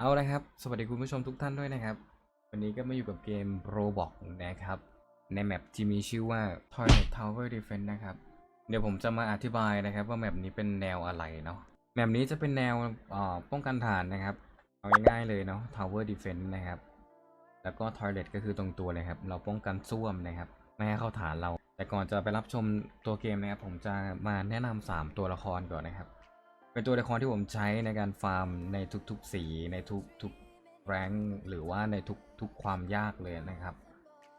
เอาละครับ สวัสดีคุณผู้ชมทุกท่านด้วยนะครับ วันนี้ก็มาอยู่กับเกม Roblox นะครับ ในแมปที่มีชื่อว่า Toilet Tower Defense นะครับ เดี๋ยวผมจะมาอธิบายนะครับ ว่าแมปนี้เป็นแนวอะไรเนาะ แมปนี้จะเป็นแนวป้องกันฐานนะครับ เอาง่ายๆเลยเนาะ Tower Defense นะครับ แล้วก็ Toilet ก็คือตรงตัวเลยครับ เราป้องกันส้วมนะครับ ไม่ให้เข้าฐานเรา แต่ก่อนจะไปรับชมตัวเกมนะครับ ผมจะมาแนะนำ3ตัวละครก่อนนะครับ เป็นตัวละครที่ผมใช้ในการฟาร์มในทุกๆสีในทุกๆแรงหรือว่าในทุกๆความยากเลยนะครับ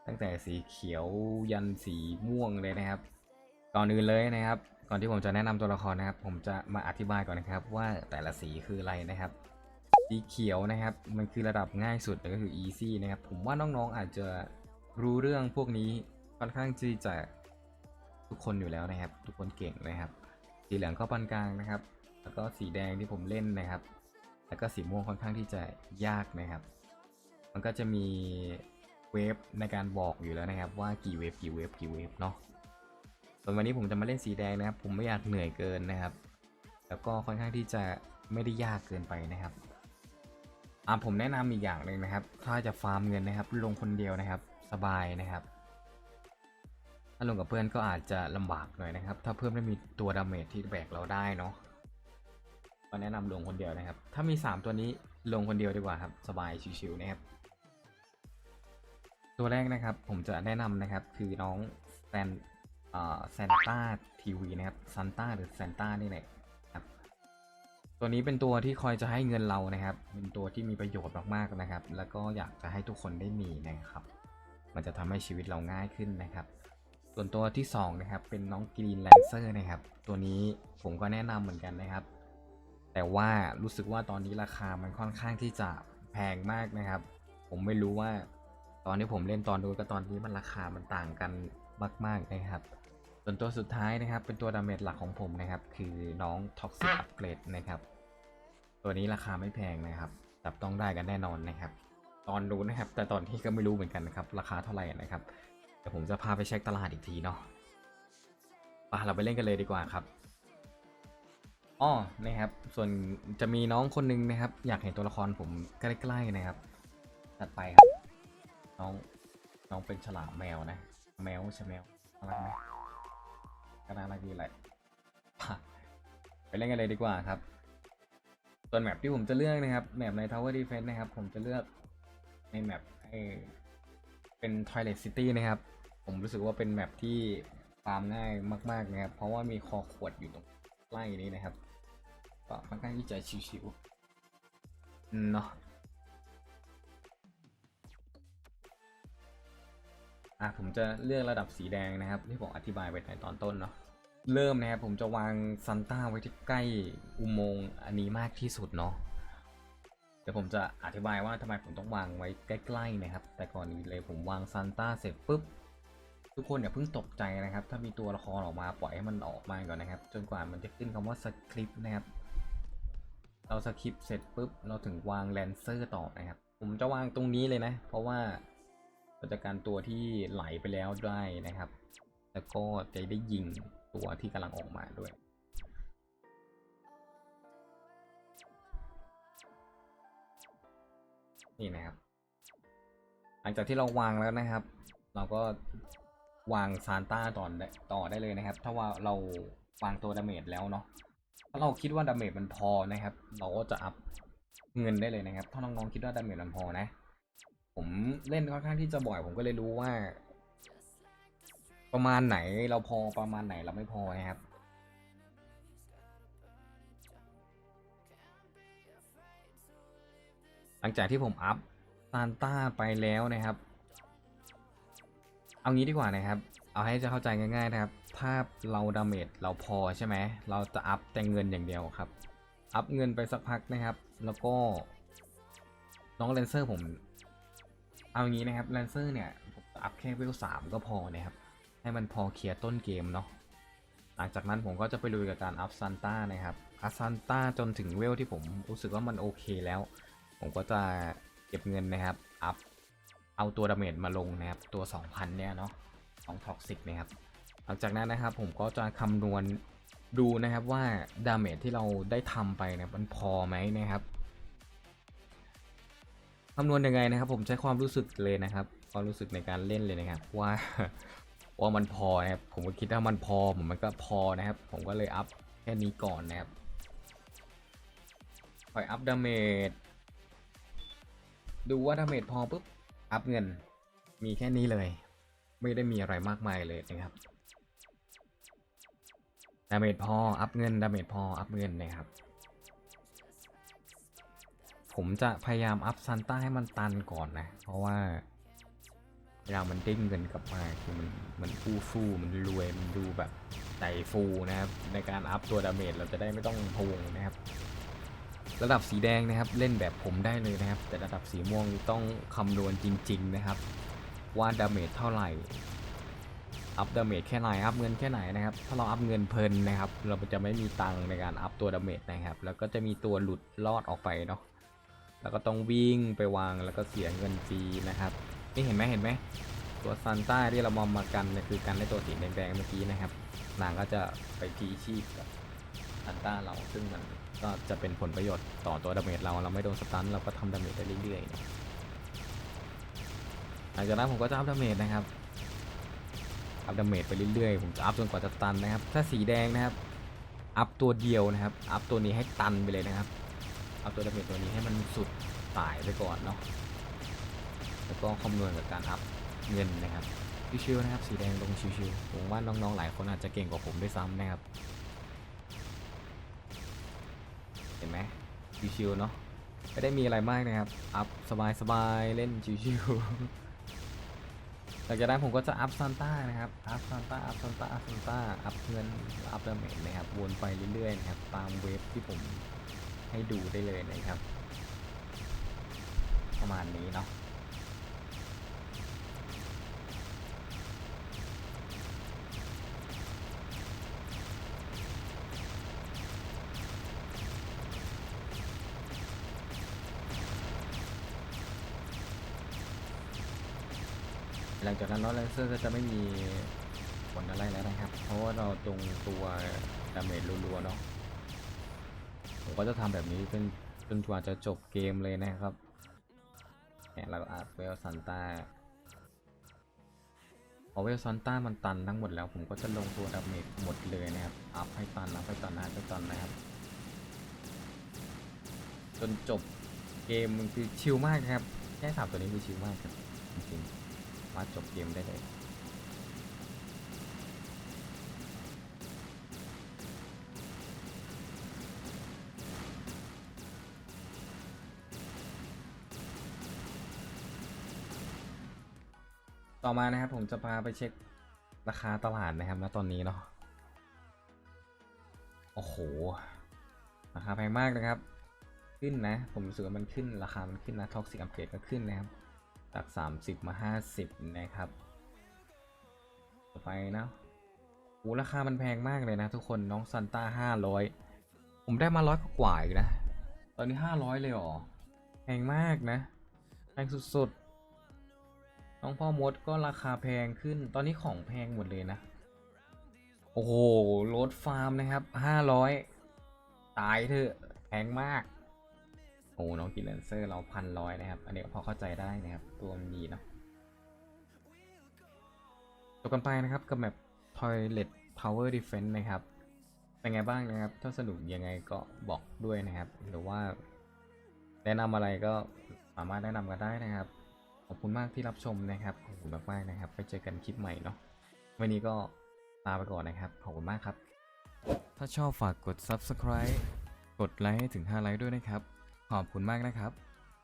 ตั้งแต่สีเขียวยันสีม่วงเลยนะครับก่อนอื่นเลยนะครับ ก่อนที่ผมจะแนะนำตัวละครนะครับ ผมจะมาอธิบายก่อนนะครับ ว่าแต่ละสีคืออะไรนะครับ สีเขียวนะครับ มันคือระดับง่ายสุดก็คือ easy นะครับ ผมว่าน้องๆอาจจะรู้เรื่องพวกนี้ค่อนข้างที่จะทุกคนอยู่แล้วนะครับ ทุกคนเก่งนะครับ สีเหลืองก็ปานกลางนะครับ แล้วก็สีแดงที่ผมเล่นนะครับ แล้วก็สีม่วงค่อนข้างที่จะยากนะครับ มันก็จะมีเวฟในการบอกอยู่แล้วนะครับ ว่ากี่เวฟกี่เวฟกี่เวฟเนาะส่วนวันนี้ผมจะมาเล่นสีแดงนะครับ ผมไม่อยากเหนื่อยเกินนะครับ แล้วก็ค่อนข้างที่จะไม่ได้ยากเกินไปนะครับอ่าผมแนะนำอีกอย่างหนึ่งนะครับ ถ้าจะฟาร์มเงินนะครับ ลงคนเดียวนะครับ สบายนะครับ ถ้าลงกับเพื่อนก็อาจจะลำบากหน่อยนะครับ ถ้าเพื่อนไม่มีตัวดาเมจที่แบกเราได้เนาะ ก็แนะนำลงคนเดียวนะครับ ถ้ามี 3 ตัวนี้ลงคนเดียวดีกว่าครับ สบายชิวๆนะครับ ตัวแรกนะครับผมจะแนะนำนะครับคือน้องแซนเอ่อแซนต้าทีวีนะครับซันต้าหรือแซนต้านี่แหละครับ ตัวนี้เป็นตัวที่คอยจะให้เงินเรานะครับ เป็นตัวที่มีประโยชน์มากๆนะครับ แล้วก็อยากจะให้ทุกคนได้มีนะครับ มันจะทำให้ชีวิตเราง่ายขึ้นนะครับส่วนตัวที่สองนะครับเป็นน้องกรีนแลนเซอร์นะครับ ตัวนี้ผมก็แนะนำเหมือนกันนะครับ แต่ว่ารู้สึกว่าตอนนี้ราคามันค่อนข้างที่จะแพงมากนะครับ ผมไม่รู้ว่าตอนที่ผมเล่นตอนนู้นกับตอนนี้มันราคามันต่างกันมากๆนะครับ ส่วนตัวสุดท้ายนะครับ เป็นตัวดาเมจหลักของผมนะครับ คือน้อง Toxic Upgrade นะครับ ตัวนี้ราคาไม่แพงนะครับจับต้องได้กันแน่นอนนะครับ ตอนนู้นนะครับ แต่ตอนที่ก็ไม่รู้เหมือนกันนะครับ ราคาเท่าไหร่นะครับเดี๋ยวผมจะพาไปเช็คตลาดอีกทีเนาะไปเราไปเล่นกันเลยดีกว่าครับ อ้อนะครับ ส่วนจะมีน้องคนหนึงนะครับ อยากเห็นตัวละครผมใกล้ๆนะครับตัดไปครับ น้อง น้องเป็นฉลามแมวนะ แมวใช่แมวอะไรไหมก็น่ารักดีแหละไปเล่นกันเลยดีกว่าครับ ส่วนแมปที่ผมจะเลือกนะครับ แมปใน Tower Defense นะครับ ผมจะเลือกในแมปเป็น Toilet City นะครับ ผมรู้สึกว่าเป็นแมปที่ฟาร์มง่ายมาก ๆ นะครับ เพราะว่ามีคอขวดอยู่ตรงใกล้นี้นะครับ ก็ค่อนข้างที่จะชิวๆเนาะอะผมจะเลือกระดับสีแดงนะครับ ที่ผมอธิบายไปในตอนต้นเนาะเริ่มนะครับผมจะวางซันต้าไว้ที่ใกล้อุโมงค์อันนี้มากที่สุดเนาะเดี๋ยวผมจะอธิบายว่าทำไมผมต้องวางไว้ใกล้ๆนะครับ แต่ก่อนอื่นเลยผมวางซันต้าเสร็จปุ๊บทุกคนอย่าเพิ่งตกใจนะครับ ถ้ามีตัวละครออกมาปล่อยให้มันออกมาก่อนนะครับ จนกว่ามันจะขึ้นคำว่าสคริปต์นะครับ เราสคริปเสร็จปุ๊บเราถึงวางแลนเซอร์ต่อนะครับ ผมจะวางตรงนี้เลยนะ เพราะว่าเราจะการตัวที่ไหลไปแล้วได้นะครับ แล้วก็จะได้ยิงตัวที่กำลังออกมาด้วยนี่นะครับ หลังจากที่เราวางแล้วนะครับ เราก็วางซานต้าต่อได้ต่อได้เลยนะครับ ถ้าว่าเราวางตัวดาเมจแล้วเนาะ ถ้าเราคิดว่าดาเมจมันพอนะครับ เราก็จะอัพเงินได้เลยนะครับ ถ้าน้องๆคิดว่าดาเมจมันพอนะ ผมเล่นค่อนข้างที่จะบ่อยผมก็เลยรู้ว่า ประมาณไหนเราพอประมาณไหนเราไม่พอนะครับหลังจากที่ผมอัพซานต้าไปแล้วนะครับ เอางี้ดีกว่านะครับ เอาให้จะเข้าใจง่ายๆนะครับถ้าเราดาเมจเราพอใช่ไหม เราจะอัพแต่เงินอย่างเดียวครับ อัพเงินไปสักพักนะครับ แล้วก็น้องแลนเซอร์ผม เอางี้นะครับแลนเซอร์เนี่ยผมอัพแค่เวลสามก็พอนะครับ ให้มันพอเคลียร์ต้นเกมเนาะ หลังจากนั้นผมก็จะไปลุยกับการอัพซันต้านะครับ อัพซันต้าจนถึงเวลที่ผมรู้สึกว่ามันโอเคแล้ว ผมก็จะเก็บเงินนะครับ อัพ เอาตัวดาเมจมาลงนะครับตัว 2,000 เนี่ยเนาะของท็อกซิกนะครับหลังจากนั้นนะครับผมก็จะคำนวณดูนะครับว่าดาเมจที่เราได้ทำไปเนี่ยมันพอไหมนะครับคำนวณยังไงนะครับผมใช้ความรู้สึกเลยนะครับ ความรู้สึกในการเล่นเลยนะครับ ว่าว่ามันพอนะครับผมก็คิดว่ามันพอผมมันก็พอนะครับ ผมก็เลยอัพแค่นี้ก่อนนะครับปล่อยอัพดาเมจดูว่าดาเมจพอปุ๊บ อัพเงิน มีแค่นี้เลย ไม่ได้มีอะไรมากมายเลยนะครับดาเมจพอ อัพเงินดาเมจพอ อัพเงินนะครับ ผมจะพยายามอัพซันต้าให้มันตันก่อนนะ เพราะว่าเวลามันเด้งเงินกลับมาคือมันมันฟูฟูมันรวยมันดูแบบใจฟูนะครับในการอัพตัวดาเมจเราจะได้ไม่ต้องพวงนะครับ ระดับสีแดงนะครับเล่นแบบผมได้เลยนะครับ แต่ระดับสีม่วงต้องคำนวณจริง ๆ นะครับ ว่าดาเมจเท่าไหร่อัพดาเมจแค่ไหนอัพเงินแค่ไหนนะครับ ถ้าเราอัพเงินเพลินนะครับ เราจะไม่มีตังในการอัพตัวดาเมจนะครับ แล้วก็จะมีตัวหลุดรอดออกไปเนาะแล้วก็ต้องวิ่งไปวางแล้วก็เสียเงินฟรีนะครับนี่เห็นไหมเห็นไหมตัวซันต้าที่เรามองมากันเนี่ยคือกันได้ตัวสีแดงๆเมื่อกี้นะครับนางก็จะไปพีชีพกับซันต้าเราซึ่งมัน ก็จะเป็นผลประโยชน์ต่อตัวดาเมจเราเราไม่โดนสตันเราก็ทำดาเมจได้เรื่อยๆหลังจากนั้นผมก็จะอัพดาเมจนะครับอัพดาเมจไปเรื่อยๆ ผมจะอัพจนกว่าจะตันนะครับ ถ้าสีแดงนะครับ อัพตัวเดียวนะครับ อัพตัวนี้ให้ตันไปเลยนะครับเอาตัวดาเมจตัวนี้ให้มันสุดสายไปก่อนเนาะ แล้วก็คำนวณกับการอัพเงินนะครับ ชิวๆนะครับ สีแดงลงชิวๆผมว่าน้องๆหลายคนอาจจะเก่งกว่าผมด้วยซ้ำนะครับ เห็นไหม ชิวๆเนาะไม่ได้มีอะไรมากนะครับ อัพสบายๆ เล่นชิวๆหลังจากนั้นผมก็จะอัพซานต้านะครับ อัพซานต้า อัพซานต้า อัพซานต้า อัพเพื่อนอัพเดเมจนะครับ วนไปเรื่อยๆนะครับ ตามเวฟที่ผมให้ดูได้เลยนะครับ ประมาณนี้เนาะ หลังจากนั้นนอตแลนเซอร์ก็จะไม่มีผลอะไรแล้วนะครับ เพราะว่าเราตรงตัวดาเมจรัวๆเนาะผมก็จะทำแบบนี้จนจนกว่าจะจบเกมเลยนะครับเนี่ยเราอัพเวลซันต้าพอเวลซันต้ามันตันทั้งหมดแล้ว ผมก็จะลงตัวดาเมจหมดเลยนะครับ อัพให้ตันอัพให้ตันอัพให้ตันนะครับ จนจบเกมมันคือชิลมากนะครับ แค่สามตัวนี้คือชิลมากครับจริงารถจบเกมได้เลยต่อมานะครับผมจะพาไปเช็คราคาตลาดนะครับณตอนนี้เนาะโอ้โหราคาแพงมากนะครับ ขึ้นนะ ผมรู้สึกว่ามันขึ้นราคามันขึ้นนะท็อกซิกอัปเกรดก็ขึ้นนะครับ จาก30 มา 50 นะครับต่อไปนะโอ้ราคามันแพงมากเลยนะทุกคนน้องซันต้า500 ผมได้มาร้อยกว่าๆอีกนะ ตอนนี้ 500 เลยเหรอ แพงมากนะ แพงสุดๆ น้องพ่อมดก็ราคาแพงขึ้น ตอนนี้ของแพงหมดเลยนะ โอ้โหรถฟาร์มนะครับ 500 ตายเถอะ แพงมาก โอ้น้องกินเลนเซอร์เราพันร้อยนะครับ อันนี้ก็พอเข้าใจได้นะครับ ตัวมันดีเนาะจบกันไปนะครับกับแมป Toilet Tower Defense นะครับ เป็นไงบ้างนะครับ ถ้าสนุกยังไงก็บอกด้วยนะครับ หรือว่า แนะนำอะไรก็สามารถแนะนำกันได้นะครับ ขอบคุณมากที่รับชมนะครับ ขอบคุณมากๆนะครับ ไปเจอกันคลิปใหม่เนาะ วันนี้ก็ลาไปก่อนนะครับ ขอบคุณมากครับ ถ้าชอบฝากกด subscribe กดไลค์ให้ถึง 5 ไลค์ด้วยนะครับ ขอบคุณมากนะครับ